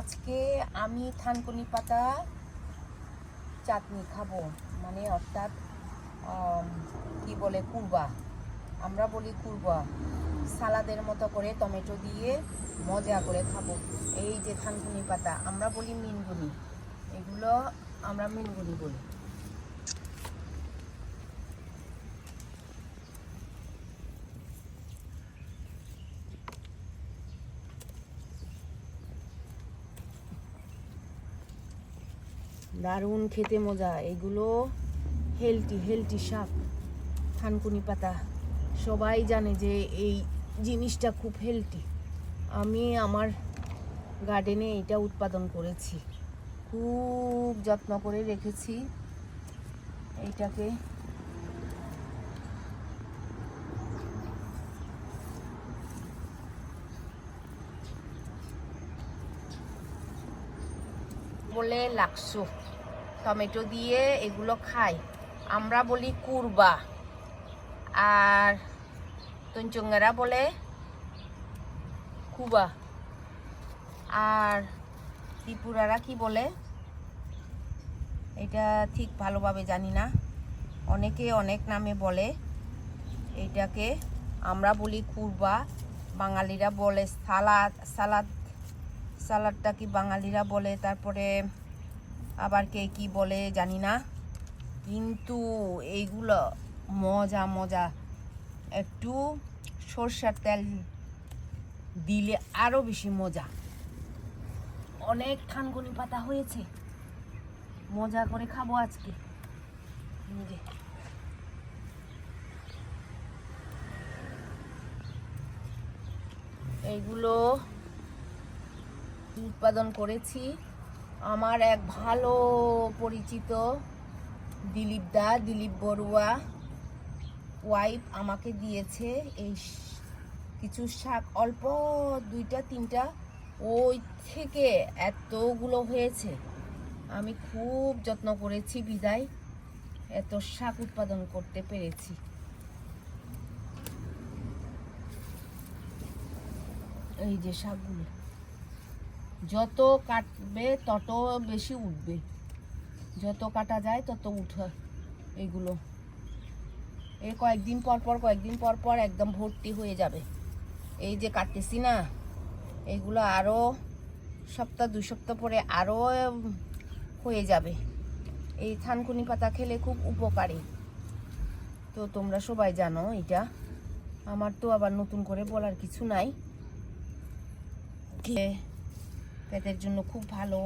আজকে আমি থানকুনি পাতা চাটনি খাব। মানে অর্থাৎ কি বলে, কুরবা। আমরা বলি কুরবা। সালাদের মতো করে টমেটো দিয়ে মজা করে খাব। এই যে থানকুনি পাতা, আমরা বলি মিনগুনি। এগুলো আমরা মিনগুনি বলি। দারুণ খেতে মজা। এগুলো হেলটি হেলটি শাক, থানকুনি পাতা। সবাই জানে যে এই জিনিসটা খুব হেলটি আমি আমার গার্ডেনে এটা উৎপাদন করেছি। খুব যত্ন করে রেখেছি। এইটাকে বলে লাকসো টমেটো দিয়ে এগুলো খাই। আমরা বলি কুরবা। আর তঞ্চঙ্গারা বলে কুবা আর ত্রিপুরারা কি বলে? এটা ঠিক ভালোভাবে জানি না। অনেকে অনেক নামে বলে। এইটাকে আমরা বলি কুরবা। বাঙালিরা বলে সালাদ সালাদ সালাদটা কি বাঙালিরা বলে, তারপরে আবার কে কি বলে জানি না। কিন্তু এইগুলো মজা মজা। একটু সর্ষের তেল দিলে আরও বেশি মজা। অনেক থানগুনি পাতা হয়েছে। মজা করে খাব আজকে। এই এইগুলো উৎপাদন করেছি। আমার এক ভালো পরিচিত দিলীপ দা, দিলীপ বড়ুয়া ওয়াইফ আমাকে দিয়েছে। এই কিছু শাক, অল্প দুইটা, তিনটা। ওই থেকে এতগুলো হয়েছে। আমি খুব যত্ন করেছি বিদায়। এত শাক উৎপাদন করতে পেরেছি। এই যে শাকগুলো। যত কাটবে তত বেশি উঠবে। যত কাটা যায় তত উঠে এগুলো। এই কয়েকদিন পর পর, কয়েকদিন পর পর একদম ভর্তি হয়ে যাবে। এই যে কাটতেছি না এইগুলো আরও সপ্তাহ, দুই সপ্তাহ পরে আরও হয়ে যাবে। এই থানকুনি পাতা খেলে খুব উপকারী। তো তোমরা সবাই জানো এটা। আমার তো আবার নতুন করে বলার কিছু নাই। পেটের জন্য খুব ভালো।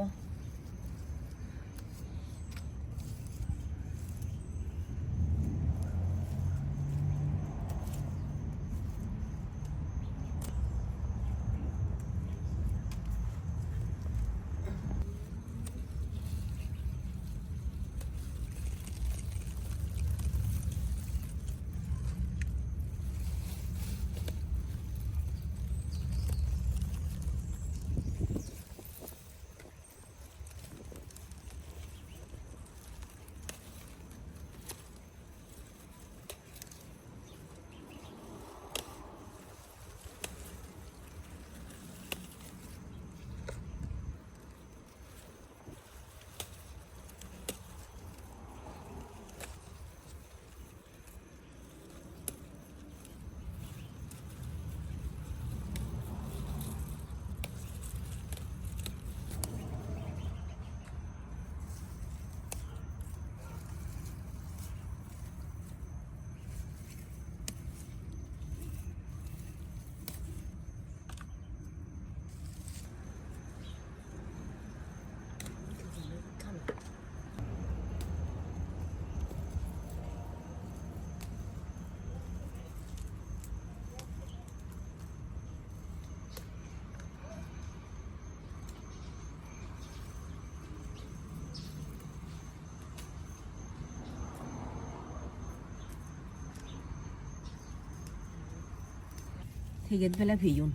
higit pala viyon.